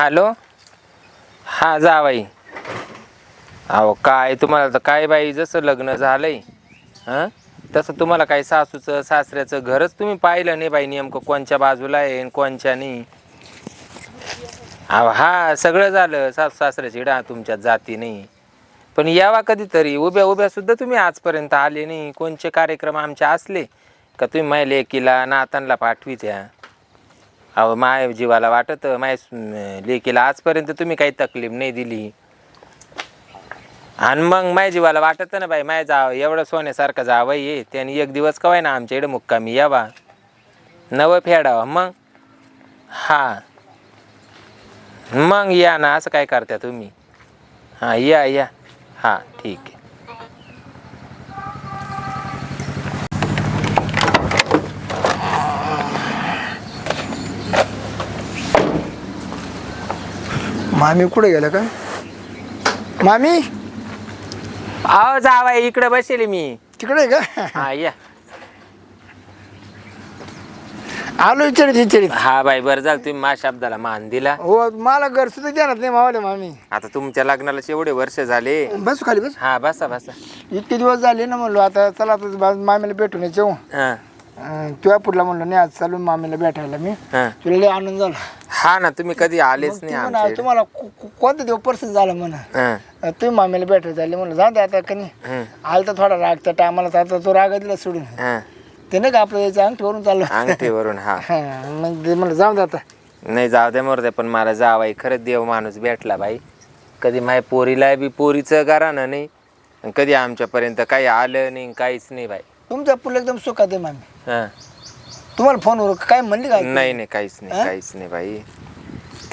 Hello हां जा बाई. अहो काय तुम्हाला तर काय बाई जसं लग्न झालंय हां? तसं तुम्हाला काय सासूचं सासऱ्याचं घरच तुम्ही पाहिलं नाही बाई नेमकं कोणच्या बाजूला आहे आणि कोणच्या नाही. अहो हा सगळं झालं सासू सासऱ्याची डा तुमच्या जाती नाही. पण यावा कधीतरी उभ्या उभ्या सुद्धा तुम्ही आजपर्यंत आले नाही. कोणचे कार्यक्रम आमचे असले? का तुम्ही माझ्या लेकीला नातांना पाठवित्या अहो माय जीवाला वाटत माय लेकीला आजपर्यंत तुम्ही काही तकलीफ नाही दिली. आणि मग माय जीवाला वाटत ना बाई माय जाव एवढं सोन्यासारखं जावं ये त्याने एक दिवस कवाय ना आमच्या इकडे मुक्कामी यावा. नवं फेडावा. मग? हा. मग या ना असं काय करता तुम्ही? हां या या. हां ठीक आहे. मामी कुठे गेलं का? मामी? अहो जावा इकडे बसेल मी. तिकडे आहे का? हा या. आलो विचारित विचारित हा बाई बरं झालं तुम्ही मा शब्दाला मान दिला. हो मला घर सुद्धा देणार नाही मावाले मामी. आता तुमच्या लग्नाला एवढे वर्ष झाले. बस खाली बस. हा बसा बसा. इतके दिवस झाले ना म्हणलो आता चला आता बा- मामीला भेटून यायचं हो. तुझ्या पुढला म्हणलं नाही आज चालू मामीला भेटायला मी. हा. तुला लय आनंद झाला. हा ना तुम्ही कधी आलेच नाही ती म्हणा, आमच्या तुम्हाला को- को- कोणता देव पर्सन झाला म्हणा. हा. तुम्ही मामीला भेटायला झाले म्हणलं जाऊ दे आता कनी आला तर थोडा राग त्या टायमाला तर आता तो राग दिला सोडून. हा. ते नाही का आपलं याचं अंगठीवरून चाललो? अंगठीवरून हा. हा मग ते म्हणलं जाऊ दे आता. नाही जाऊ दे मोरदे पण मला जावाई खरंच देव माणूस भेटला बाई. कधी माझ्या पोरीला बी पोरीचं घराणं नाही आणि कधी आमच्यापर्यंत काही आलं नाही काहीच नाही बाई. तुमचा पुल एकदम सुखात आहे मामी. हा. तुम्हाला फोनवर काय म्हणली का नाही नाही काहीच नाही काहीच नाही बाई.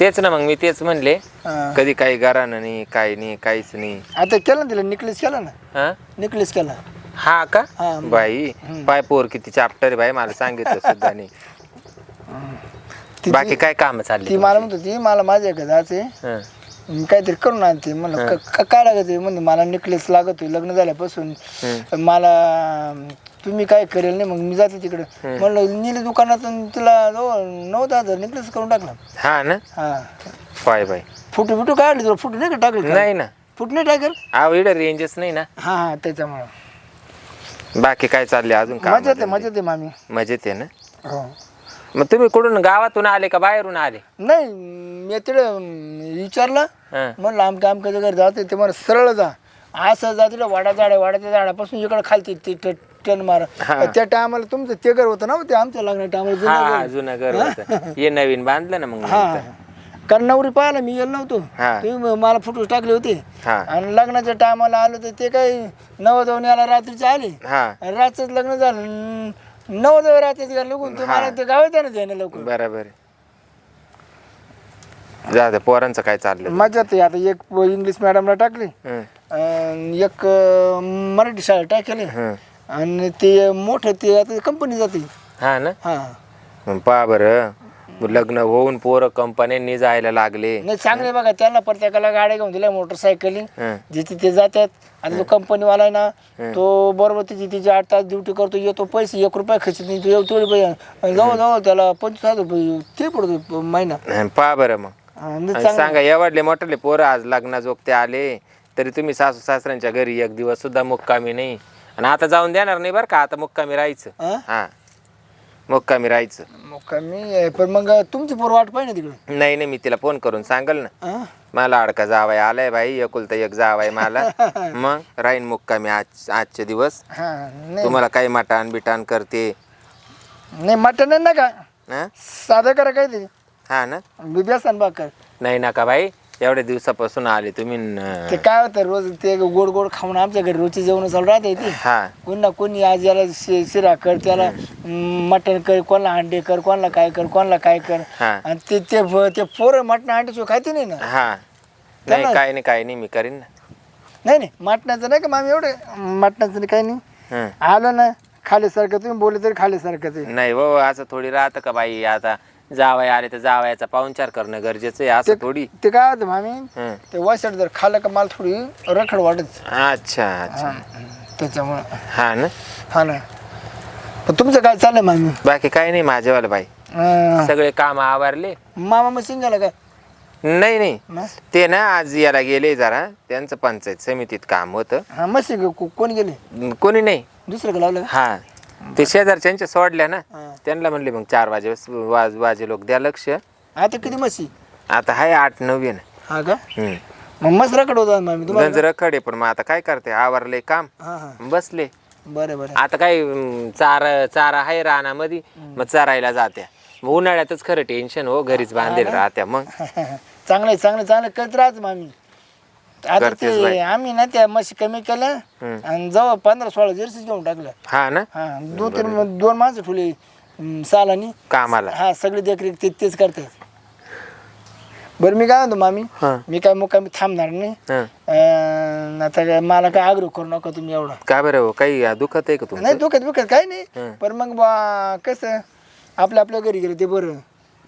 तेच ना मग मी तेच म्हणले. हा. कधी काही घराणं नाही काही नाही काहीच नाही. आता केलं ना तिला निकलेस केला ना? हा? निकलेस केला. हा का? हा. बाई पाय पोर किती चाप्टर आहे बाई मला सांगितलं सुद्धा नाही. ती- बाकी काय काम चालली ती मला म्हणत होती मला माझ्या घरी जायचे हं. मी काहीतरी करून आणते. म्हणलं क- क- काय लागत आहे? म्हणते मला नेकलेस लागत होय लग्न झाल्यापासून. मला अं, तुम्ही काय करेल नाही मग मी जाते तिकडे. म्हणलं नेली दुकानात आणि तिला जवळ नऊ दहा हजार नेकलेस करून टाकला. हा ना? हा. पाय बाई फुटू फुटू काढली तुला? फुटू नाही का टाकले नाही ना. फुट नाही टाकेल? आव इकडे रेंजच नाही ना. हा हा त्याच्यामुळं. बाकी काय चालले अजून काम? मजा येते मजा येते मामी. मजेत आहे ना? हो. मग तुम्ही कुठून गावातून आले का बाहेरून आले? नाही मी तिकडे विचारलं. हं. म्हणलं आमच्या आमच्या घरी जाते ते मला सरळ जा. असं जा तिकडे वाडा झाड आहे वाड्याच्या झाडापासून इकडे खालती ती टन मार. हा. त्या टायमाला तुमचं ते घर होतं ना हो, ते आमच्या लग्न टायमाला हा जुनं हा घर. जुनं घर होतं. हे नवीन बांधलं ना मग हा. नंतर. कारण नवरी पाहिला मी गेलो नव्हतो. हा. तुम्ही मला फोटो टाकले होते. हा. आणि लग्नाच्या टायमाला आलो तर ते काही नवदवून याला रात्रीचे आले. हा. रातच लग्न झालं. नवदव रात्रीच घर लगून तुम्हाला ते गावात आहे ना त्याने लवकर. बरोबर आहे. जा दे पोरांचं काय चाललं मजा ते आता एक इंग्लिश मॅडमला टाकली. अन् एक अं, मराठी शाळा टाकेली. आणि ते मोठं ते आता कंपनी जाते. हा ना? हा. मग पहा बरं. लग्न होऊन पोरं कंपन्यांनी जायला लागले. नाही चांगले बघा त्यांना प्रत्येकाला गाड्या घेऊन दिल्या मोटरसायकली हं, जिथे ते जातात आणि तो कंपनीवाला आहे ना तो बरोबर तिची तिची आठ तास ड्युटी करतो येतो पैसे एक रुपया खर्च नाही तो येतो पैसे जवळ जवळ त्याला पंचवीस हजार रुपये ते पडतो महिना. आणि पहा बरं मग. आणि आणि चांगलं सांगा एवढले मोठले पोरं आज लग्नाजोगते आले तरी तुम्ही सासू सासऱ्यांच्या घरी एक दिवस सुद्धा मुक्कामी नाही. आणि आता जाऊन देणार नाही बरं का आता मुक्कामी राहायचं. हा? हा. मुक्कामी राहायचं. मग कमी आहे. पण मग तुमची पोर वाट पाहिजे तिकडे? नाही नाही मी तिला फोन करून सांगल ना. हा? मला अडका जावाय आलाय बाई एकुलता एक जावाय मला. मग राहीन मुक्कामी आज आजचे दिवस. हा नाही. तुम्हाला काही मटान बिटान करते. नाही मटन आहे ना का? हा? साधं करा काय ते? हा ना? बेसन बाकर नाही नका बाई? एवढ्या दिवसापासून आले तुम्ही न- ते काय होतं रोज ते गोड गोड खाऊन आमच्या घरी रोजची जेवण चालू राहते ती. हा. कोणी ना कोणी आज याला शि- शिरा कर त्याला मटण कर कोणाला अंडे कर कोणाला काय कर कोणाला काय कर. हा. आणि ते ते भ- ते पोरं मटण अंडे खायते नाही ना. हा. नाही काय नाही काय नाही मी करीन ना. नाही नाही मटणाचं नाही का मामी एवढं? मटणाचं नाही काही नाही. हं. आलं ना खाल्यासारखं तुम्ही बोलले तरी खाल्यासारखं ते. नाही हो असं थोडी राहतं का बाई? आता जावाय आले तर जावायचा पाहुणचार करणं गरजेचं आहे असं थोडी. ते काय होतं मामी. ते वसट जर खाल्लं का मला थोडी रखड वाटत अच्छा अच्छा. त्याच्यामुळं. हा ना? हा ना. पण तुमचं काय चाललंय मामी? बाकी काही नाही माझ्यावालं बाई. अं, सगळे काम आवरले. मामा मशीन झालं काय नाही नाही. मग? ते ना आज याला गेले जरा. त्यांचं पंचायत समितीत काम होतं. हा. को- कोण गेले? कोणी नाही. दुसरं का लावलं का? हा. ते शेजारच्यांच्या सोडल्या ना हा. त्यांना म्हणले मग चार वाजे वाज वाजे लोक द्या लक्ष. आता किती मशी आता हाय आठ नऊ ना. हा का? हम्म. मग मस्त रकड होता तुम्हाला. रखडे पण मग आता काय करते? आवरले काम. हा हा. बसले. बरं बरं. आता काय अं, चारा चारा आहे रानामध्ये मग चरायला जात्या. मग उन्हाळ्यातच खरं टेन्शन हो घरीच बांधेल राहत्या मग. चांगलं आहे, चांगलं चांगलं करत राहत मामी. आता ते बाई. आम्ही ना त्या म्हशी कमी केल्या. आणि जवळ पंधरा सोळा जर्सी घेऊन टाकलं हा ना? हा दोन तीन दोन माणसं ठेवली अं, सालानी. कामाला. हा सगळी देखरेख ते तेच करतात. बरं मी काय म्हणतो मामी? हा. मी काय मुक्कामी थांबणार नाही. हा. अं, आता काय मला काय आग्रह करू नका तुम्ही एवढा. का बरं हो? काही दुखत आहे का नाही तुमचं दुखत दुखत काही नाही. पण मग बा कसं आपल्या आपल्या घरी गेलं ते बरं.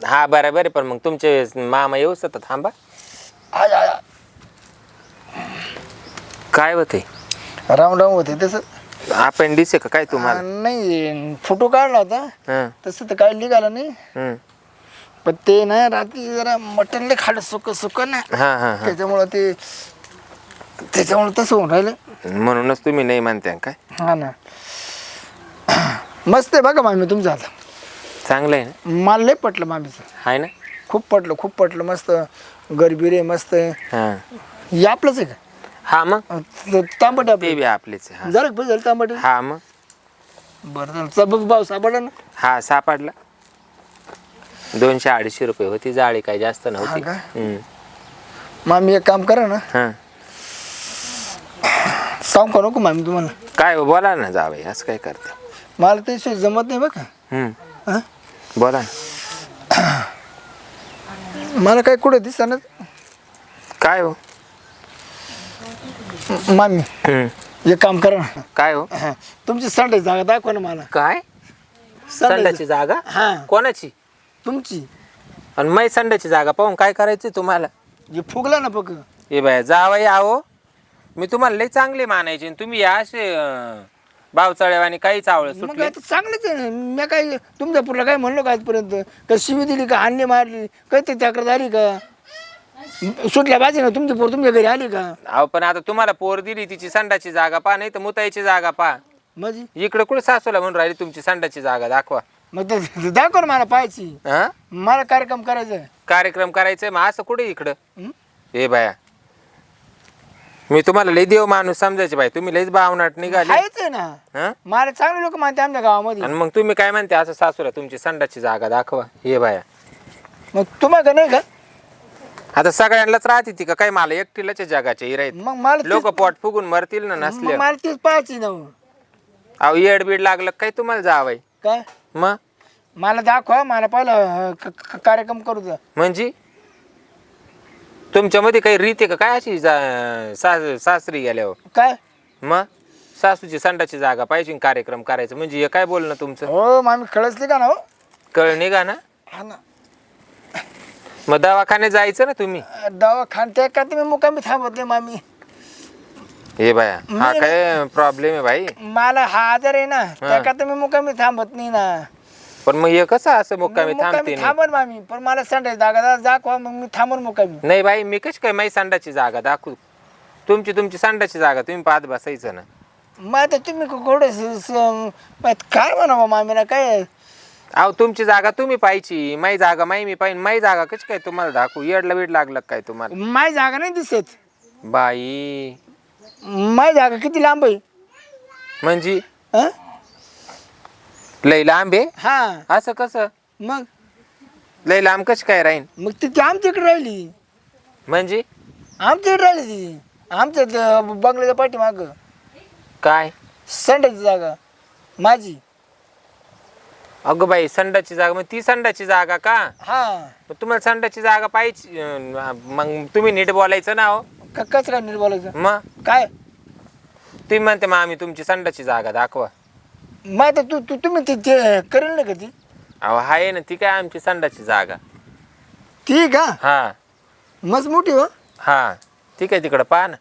हा बरं बरं. पण मग तुमचे मामा येऊ तर थांबा. आय, आय, आय. काय होते राम राम होते तसं. अपेंडिस आहे का? काय तुम्हाला? नाही फोटो काढला होता. हं, तसं तर काय निघालं नाही. हं. पण ते ना रात्री जरा मटनले खाल्लं सुक सुक ना. हा हा हा. त्याच्यामुळं ते त्याच्यामुळं तसं होऊन राहिलं. म्हणूनच तुम्ही नाही म्हणताय काय? हा ना. मस्त आहे बघा मामी तुमचं आता. चांगलं आहे ना? मला लय पटलं मामीचं. आहे ना? खूप पटलं खूप पटलं. मस्त गरबीर आहे मस्त आहे. हा. हे आपलंच आहे का? हा मग? तांबट ते आपले. बी आपलेच आहे, हा. झालं का झालं तांबट. हा मग? बरं झालं. बघ भाऊ सापडला ना? हा सापडला. दोनशे अडीचशे रुपये होती जाळी काही जास्त नव्हती. हा का? हं. मामी एक काम करा ना. हा. सांग का नको मामी तुम्हाला. काय हो, बोला ना जावई असं काय करते? मला ते जमत नाही बघा. हा? बोला ना. मला काय कुठं दिसणार? काय हो? मामी हं. एक काम करा ना. काय हो? हा, तुमची संडास जागा दाखवा ना मला. काय? संडास संडाची जागा? हा. कोणाची? तुमची. आणि मै संडाची जागा पाहून काय करायचं तुम्हाला? जे फुगला ना पक ए बाय जावई आहो मी तुम्हाला लई चांगले मानायचे आणि तुम्ही या असे अं, बावचाळ्यावानी काहीच आवड मग सुटले. आता चांगलंच आहे. ना मी काय तुमच्या पुरला काय म्हणलो का आजपर्यंत? का शिवी दिली का हाणली मारली? काय ते तक्रार झाली का? सुटल्या पाहिजे ना तुमची पोर तुमच्या घरी आली का? अहो पण आता तुम्हाला पोर दिली तिची संडाची जागा पा नाही तर मुताईची जागा पा माझी इकडे कुठे सासूला म्हणून राहिली तुमची संडाची जागा दाखवा. मग ते दाखव ना मला पाहायची. हा? मला कार्यक्रम करायचा आहे. कार्यक्रम करायचंय मग असं कुठे इकडं? हं? बाया. मी तुम्हाला लई देव माणूस समजायचे बाई. तुम्ही लईच बावनाट निघाले. आहेच आहे ना. हा? मला चांगले लोक मानते आमच्या गावामध्ये. आणि मग तुम्ही काय म्हणते असं सासूला तुमची संडाची जागा दाखवा. हे बाया. मग तुम्हाला नाही का? आता सगळ्यांनाच राहते ती का? काय मला एकटीलाच जगाच्या मग मला लोक तेच- पोट फुगून मरतील ना मग नसले मला तेच पाहायची ना. अहो येड बीड लागलं काय तुम्हाला जावय काय? मग? मला दाखवा मला पहिला क- क- कार्यक्रम करू द्या म्हणजे? तुमच्यामध्ये काही रीत आहे का? काय अशी जा- सास- सासरी गेल्यावर? काय? मग? सासूची संडाची जागा पाहिजे आणि कार्यक्रम करायचं. म्हणजे हे काय बोलणं तुमचं? हो मामी खळसली का ना हो? कळ निघा ना? हा ना. मग दवाखान्यात जायचं ना तुम्ही? दवाखान त्या का तुम्ही मुकामी थांबत नाही मामी? हे बाया हा काय प्रॉब्लेम आहे भाई मला हा आजार आहे ना त्या का तुम्ही मुकामी थांबत नाही ना? पण मग हे कसं असं मुक्कामी मुकामी थांबते नाही? थांबन मामी पण मला संडे जागा दाखवा मग मी थांबन मुकामी. नाही बाई मी कशी काय माझी संडाची जागा दाखवू? तुमची तुमची संडाची जागा तुम्ही पाहत बसायचं ना. मग आता तुम्ही कुठे काय म्हणावं मामीला काय? अहो तुमची जागा तुम्ही पाहिजे माई जागा माई मी पाहिजे माई जागा कशी काय तुम्हाला दाखवू? येडला बीड लागलं काय तुम्हाला? माझी जागा नाही दिसत. बाई. माझी जागा किती लांब आहे? म्हणजे? हं? लय लांब आहे? हा. असं कसं? मग? लय लांब कशी काय राहीन? मग ती ती आमच्या इकडे राहिली. म्हणजे? आमच्या इकडे राहिली ती. आमच्या बंगल्याच्या पाठीमाग. काय? संडेची जागा. माझी. अगं बाई संडाची जागा मग ती संडाची जागा का? हा. मग तुम्हाला संडाची जागा पाहिजे अं, मग तुम्ही नीट बोलायचं ना हो. क- काय नीट बोलायचं? मग काय? तुम्ही म्हणते मग आम्ही तुमची संडाची जागा दाखवा. मग आता तू तू तुम्ही ते- ते करेल ना का ती? अहो आहे ना ती काय आमची संडाची जागा. ती का? हा. मस्त मोठी हो. हा. ठीक आहे तिकडं पहा ना.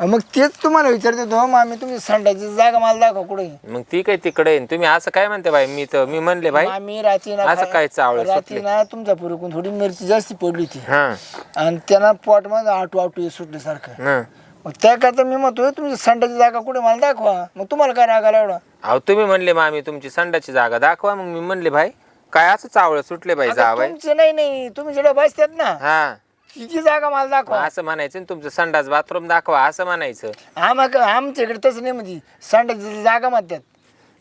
मग तेच तुम्हाला विचारते तो मामी तुमची संडाची जागा मला दाखवा कुठे. मग ती काय तिकडे आहे. तुम्ही असं काय म्हणते बाई? मी तर मी म्हणले बाई मामी रात्री ना असं काय चावलं रात्री सुटले? ना तुमच्या पुरकून थोडी मिरची जास्ती पडली होती. हा. आणि त्यांना पोटमध्ये आटू आटू सुटल्यासारखं हा. मग त्याकरता मी म्हणतोय तुमची संडाची जागा कुठे मला दाखवा. मग तुम्हाला काय राग आला एवढा? अहो तुम्ही म्हणले मामी तुमची संडाची जागा दाखवा. मग मी म्हणले भाई काय असं चावलं सुटले आता तुमचे नाही नाही. तुम्ही जेवढे बसतात ना हा. तिची जागा मला दाखवा. असं म्हणायचं ना तुमचं संडास बाथरूम दाखवा असं म्हणायचं. आम्हा आमच्या इकडे तसं नाही म्हणजे संडाची जागा म्हणतात.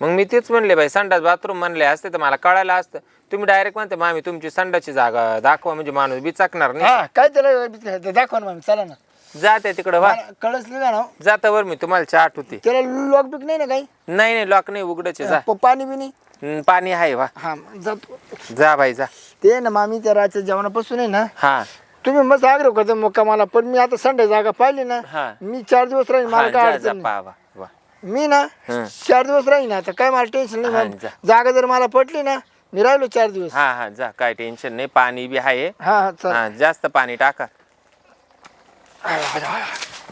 मग मी तेच म्हणले बाई संडास बाथरूम म्हणले असते तर मला कळायला असतं. तुम्ही डायरेक्ट म्हणते मामी तुमची संडाची जागा दाखवा म्हणजे माणूस बिचाकणार नाही. हा काय त्याला दाखवा ना मामी चला ना. जाते तिकडं वा. मला कळस ना जाता वर मी तुम्हाला चहा होते त्याला लॉक बिक नाही ना काही? नाही नाही लॉक नाही उघडच जा. प- पाणी बिनी पाणी आहे वा. हा जातो. जा बाई जा. ते ना मामी त्या रातच्या जेवणापासून आहे ना हा. तुम्ही मस्त आग्रह करतो मग मला पण मी आता संडे जागा पाहिली ना हा. मी चार दिवस राहीन मला काय अडचण नाही. वा मी ना. चार दिवस राहीन आता काय मला टेन्शन हा, नाही. जागा जर मला पटली ना मी राहिलो चार दिवस. हा हा जा काय टेन्शन नाही पाणी बी आहे. हा हा हा जास्त पाणी टाका.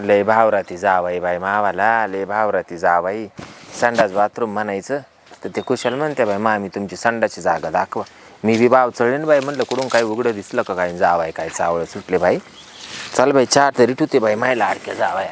लय भावराती जावाई बाई मावाला लय भावराती जावाई. संडास बाथरूम म्हणायचं तर ते कुशल म्हणते बाई मामी तुमची संडाची जागा दाखवा. मी बी बाव चढेन बाई म्हणलं कुठून काय उघडं दिसलं का काय जावाय काय चावळ सुटले बाई. चल बाई चार तरी ठुते बाई मायला अडक्या जावाय